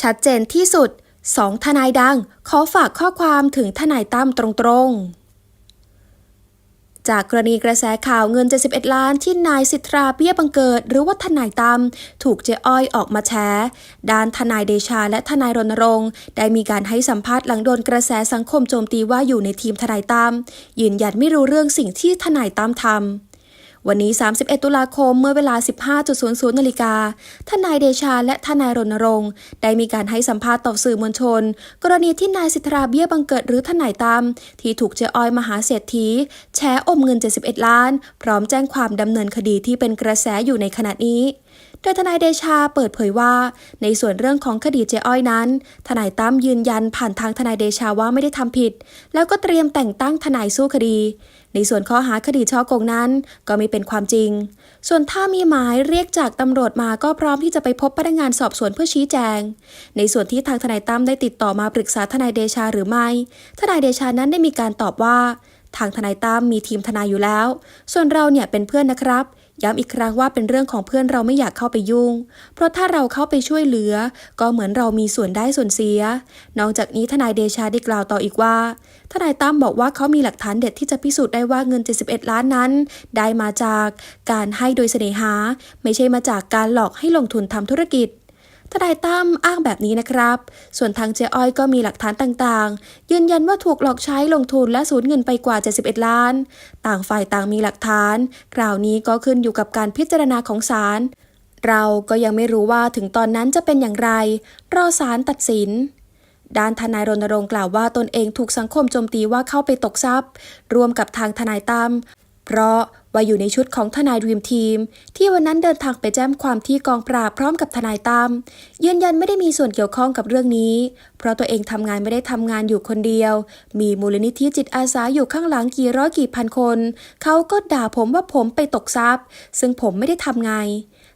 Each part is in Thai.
ชัดเจนที่สุดสองทนายดังขอฝากข้อความถึงทนายตั้มตรงๆ จากกรณีกระแสข่าวเงิน 71 ล้านที่นายสิทธาเบี้ยบังเกิด หรือว่าทนายตั้มถูกเจ๊อ้อยออกมาแฉด้านทนายเดชาและทนายรณรงค์ได้มีการให้สัมภาษณ์หลังโดนกระแสสังคมโจมตีว่าอยู่ในทีมทนายตั้มยืนยันไม่รู้เรื่องสิ่งที่ทนายตั้มทำ วันนี้ 31 ตุลาคมเมื่อเวลา 15.00 นาฬิกาทนายเดชาและทนายรณรงค์ได้มีการให้สัมภาษณ์ต่อสื่อมวลชน กรณีที่นายสิทธาเบี้ยบังเกิดหรือทนายตั้มที่ถูกเจ้ออยมหาเศรษฐีแช่อมเงิน 71 ล้าน พร้อมแจ้งความดำเนินคดีที่เป็นกระแสอยู่ในขณะนี้ โดยทนายเดชาเปิดเผยว่า ในส่วนเรื่องของคดีเจ๊อ้อยนั้น ทนายตั้มยืนยันผ่านทางทนายเดชาว่าไม่ได้ทำผิด แล้วก็เตรียมแต่งตั้งทนายสู้คดี ในส่วนข้อหาคดีช่อโกงนั้นก็ไม่เป็นความจริง ส่วนถ้ามีหมายเรียกจากตำรวจมาก็พร้อมที่จะไปพบพนักงานสอบสวนเพื่อชี้แจง ในส่วนที่ทางทนายตั้มได้ติดต่อมาปรึกษาทนายเดชาหรือไม่ ทนายเดชานั้นได้มีการตอบว่า ทางทนายตั้มมีทีมทนายอยู่แล้ว ส่วนเราเนี่ยเป็นเพื่อนนะครับ ย้ำอีกครั้งว่าเป็นเรื่องของเพื่อนเราไม่อยากเข้าไปยุ่ง เพราะถ้าเราเข้าไปช่วยเหลือ ก็เหมือนเรามีส่วนได้ส่วนเสีย นอกจากนี้ทนายเดชาได้กล่าวต่ออีกว่า ทนายตั้มบอกว่าเขามีหลักฐานเด็ดที่จะพิสูจน์ได้ว่าเงิน 71 ล้านนั้น ได้มาจากการให้โดยเสน่หา ไม่ใช่มาจากการหลอกให้ลงทุนทำธุรกิจ ทนายตั้มอ้างแบบนี้นะครับ ส่วนทางเจ๊อ้อยก็มีหลักฐานต่างๆ ยืนยันว่าถูกหลอกใช้ลงทุนและสูญเงินไปกว่า 71 ล้าน ต่างฝ่ายต่างมีหลักฐาน คราวนี้ก็ขึ้นอยู่กับการพิจารณาของศาล เราก็ยังไม่รู้ว่าถึงตอนนั้นจะเป็นอย่างไร รอศาลตัดสินด้านทนายรณรงค์กล่าวว่าตนเองถูกสังคมโจมตีว่าเข้าไปตกทรัพย์ รวมกับทางทนายตั้มเพราะ ว่าอยู่ในชุดของทนายดรีมทีม ที่วันนั้นเดินทางไปแจ้งความที่กองปราบพร้อมกับทนายตั้มยืนยันไม่ได้มีส่วนเกี่ยวข้องกับเรื่องนี้ เพราะตัวเองทำงานไม่ได้ทำงานอยู่คนเดียว มีมูลนิธิจิตอาสาอยู่ข้างหลังกี่ร้อยกี่พันคน เขาก็ด่าผมว่าผมไปตกทรัพย์ ซึ่งผมไม่ได้ทำไง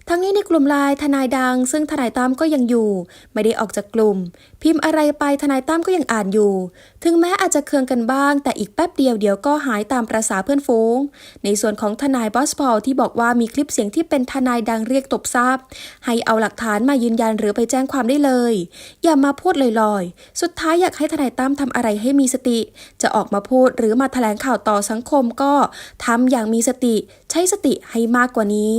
ทั้งนี้ในกลุ่มไลน์ทนายดัง ซึ่งทนายตั้มก็ยังอยู่ ไม่ได้ออกจากกลุ่ม พิมพ์อะไรไปทนายตั้มก็ยังอ่านอยู่ ถึงแม้อาจจะเคืองกันบ้าง แต่อีกแป๊บเดียวเดี๋ยวก็หายตามประษาเพื่อนฟูง ในส่วนของทนายบอสพอลที่บอกว่ามีคลิปเสียงที่เป็นทนายดังเรียกตบทรัพย์ให้เอาหลักฐานมายืนยันหรือไปแจ้งความได้เลย อย่ามาพูดลอยๆ สุดท้ายอยากให้ทนายตั้มทำอะไรให้มีสติ จะออกมาพูดหรือมาแถลงข่าวต่อสังคมก็ทำอย่างมีสติ ใช้สติให้มากกว่านี้